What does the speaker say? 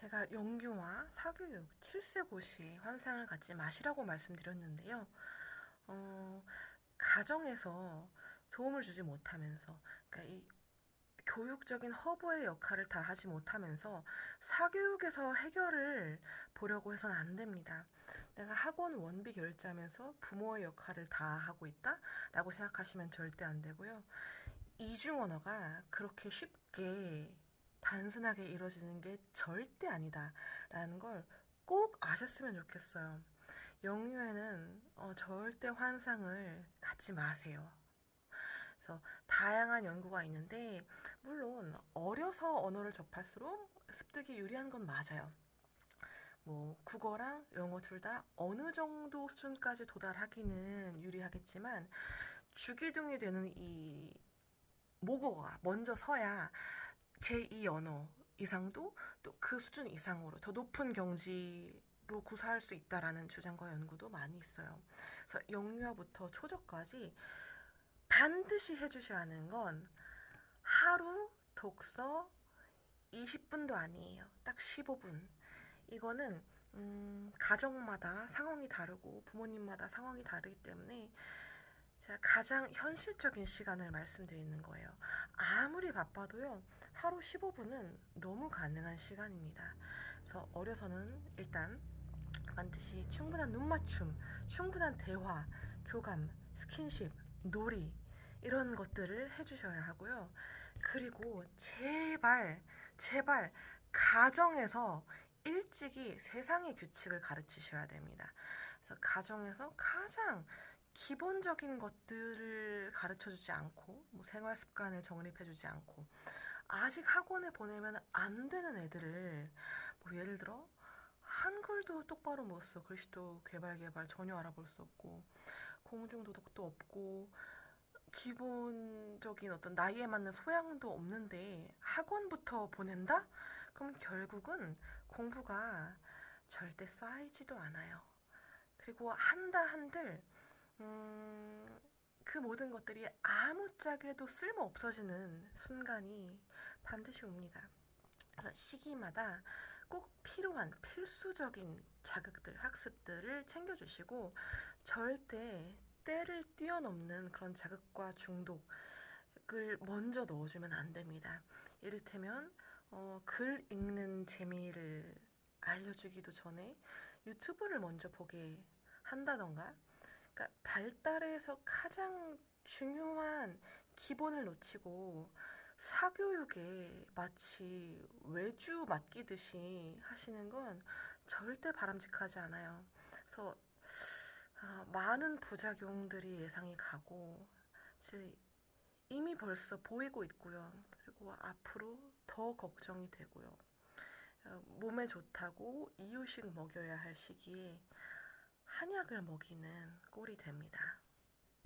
제가 영유아, 사교육, 칠세고시 환상을 갖지 마시라고 말씀드렸는데요. 어, 가정에서 도움을 주지 못하면서, 그러니까 이 교육적인 허브의 역할을 다 하지 못하면서 사교육에서 해결을 보려고 해서는 안 됩니다. 내가 학원 원비 결제하면서 부모의 역할을 다 하고 있다 라고 생각하시면 절대 안 되고요. 이중 언어가 그렇게 쉽게 단순하게 이루어지는 게 절대 아니다라는 걸 꼭 아셨으면 좋겠어요. 영유에는 어, 절대 환상을 갖지 마세요. 그래서 다양한 연구가 있는데 물론 어려서 언어를 접할수록 습득이 유리한 건 맞아요. 뭐 국어랑 영어 둘 다 어느 정도 수준까지 도달하기는 유리하겠지만 주기둥이 되는 이 모국어가 먼저 서야 제2 언어 이상도 또 그 수준 이상으로 더 높은 경지로 구사할 수 있다라는 주장과 연구도 많이 있어요. 그래서 영유아부터 초저까지 반드시 해주셔야 하는 건 하루 독서 20분도 아니에요. 딱 15분. 이거는 음, 가정마다 상황이 다르고 부모님마다 상황이 다르기 때문에 제가 가장 현실적인 시간을 말씀드리는 거예요. 아무리 바빠도요, 하루 15분은 너무 가능한 시간입니다. 그래서 어려서는 일단 반드시 충분한 눈맞춤, 충분한 대화, 교감, 스킨십, 놀이, 이런 것들을 해주셔야 하고요. 그리고 제발, 제발, 가정에서 일찍이 세상의 규칙을 가르치셔야 됩니다. 그래서 가정에서 가장 기본적인 것들을 가르쳐 주지 않고, 뭐 생활 습관을 정립해 주지 않고, 아직 학원에 보내면 안 되는 애들을, 뭐 예를 들어, 한글도 똑바로 못 써, 글씨도 개발 개발 전혀 알아볼 수 없고, 공중도덕도 없고, 기본적인 어떤 나이에 맞는 소양도 없는데 학원부터 보낸다? 그럼 결국은 공부가 절대 쌓이지도 않아요. 그리고 한다 한들 음, 그 모든 것들이 아무짝에도 쓸모 없어지는 순간이 반드시 옵니다. 그래서 시기마다 꼭 필요한 필수적인 자극들, 학습들을 챙겨주시고 절대 때를 뛰어넘는 그런 자극과 중독을 먼저 넣어주면 안 됩니다. 이를테면 어, 글 읽는 재미를 알려주기도 전에 유튜브를 먼저 보게 한다던가 그러니까 발달에서 가장 중요한 기본을 놓치고 사교육에 마치 외주 맡기듯이 하시는 건 절대 바람직하지 않아요. 그래서 아, 많은 부작용들이 예상이 가고 이미 벌써 보이고 있고요. 그리고 앞으로 더 걱정이 되고요. 어, 몸에 좋다고 이유식 먹여야 할 시기에 한약을 먹이는 꼴이 됩니다.